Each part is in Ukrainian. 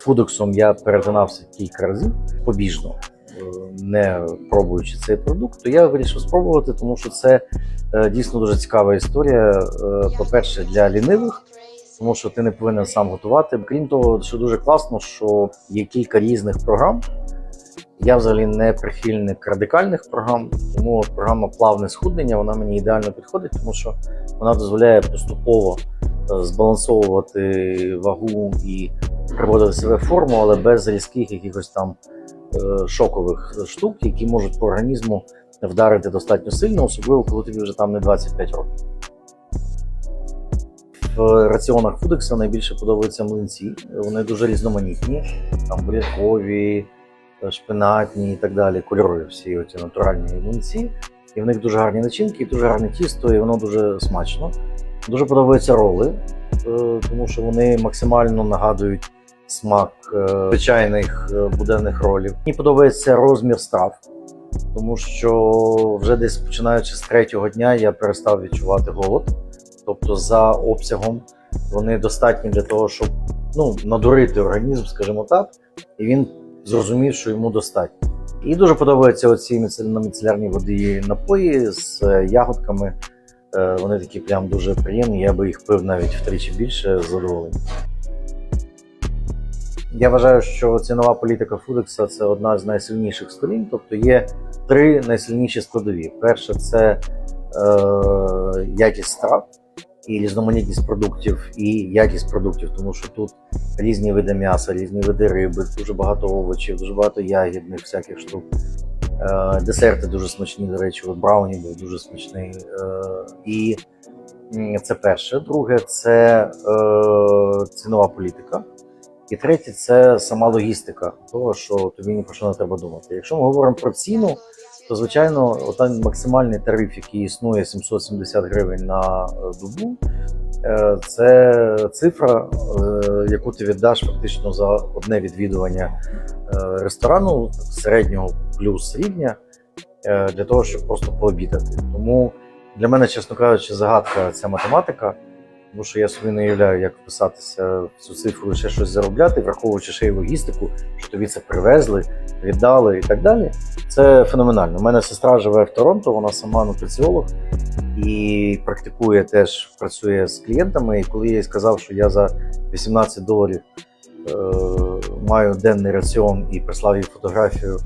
Фудексом я перетинався кілька разів побіжно, не пробуючи цей продукт, то я вирішив спробувати, тому що це е, дійсно дуже цікава історія. Е, По-перше, для лінивих, тому що ти не повинен сам готувати. Крім того, що дуже класно, що є кілька різних програм. Я взагалі не прихильник радикальних програм, тому програма плавне схуднення вона мені ідеально підходить, тому що вона дозволяє поступово е, збалансовувати вагу і приводити себе в форму, але без різких якихось там е, шокових штук, які можуть по організму вдарити достатньо сильно, особливо коли тобі вже там не 25 років. В раціонах Фудекса найбільше подобаються млинці. Вони дуже різноманітні, там бурякові, е, шпинатні і так далі, кольорові всі оці натуральні млинці. І в них дуже гарні начинки, і дуже гарне тісто, і воно дуже смачно. Дуже подобаються роли, е, тому що вони максимально нагадують смак е, звичайних е, буденних ролів. Мені подобається розмір страв, тому що вже десь починаючи з третього дня я перестав відчувати голод. Тобто, за обсягом вони достатні для того, щоб ну, надурити організм, скажімо так, і він зрозумів, що йому достатньо. І дуже подобаються оці міцелярні води напої з е, ягодками. Вони такі прям дуже приємні. Я би їх пив навіть втричі більше з задоволенням. Я вважаю, що цінова політика Фудекса це одна з найсильніших сторін. Тобто є три найсильніші складові. Перше це е, якість страв і різноманітність продуктів, і якість продуктів, тому що тут різні види м'яса, різні види риби, дуже багато овочів, дуже багато ягідних всяких штук. Е, Десерти дуже смачні, до речі, от Брауні був дуже смачний. Е, І це перше. Друге, це е, цінова політика. І третє це сама логістика того, що тобі ні про що не треба думати. Якщо ми говоримо про ціну, то звичайно, отой максимальний тариф, який існує 770 гривень на е, добу, е, це цифра, е, яку ти віддаш фактично за одне відвідування ресторану середнього плюс рівня для того, щоб просто пообідати. Тому для мене, чесно кажучи, загадка ця математика. Тому що я собі не уявляю, як вписатися в цю цифру ще щось заробляти, враховуючи ще й логістику, що тобі це привезли, віддали і так далі. Це феноменально. У мене сестра живе в Торонто, вона сама нутриціолог і практикує теж, працює з клієнтами. І коли я їй сказав, що я за 18 доларів е, маю денний раціон і прислав їй фотографію,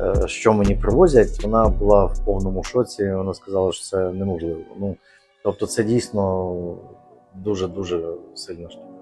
е, що мені привозять, вона була в повному шоці. Вона сказала, що це неможливо. Ну, тобто, це дійсно дуже дуже сильна штука.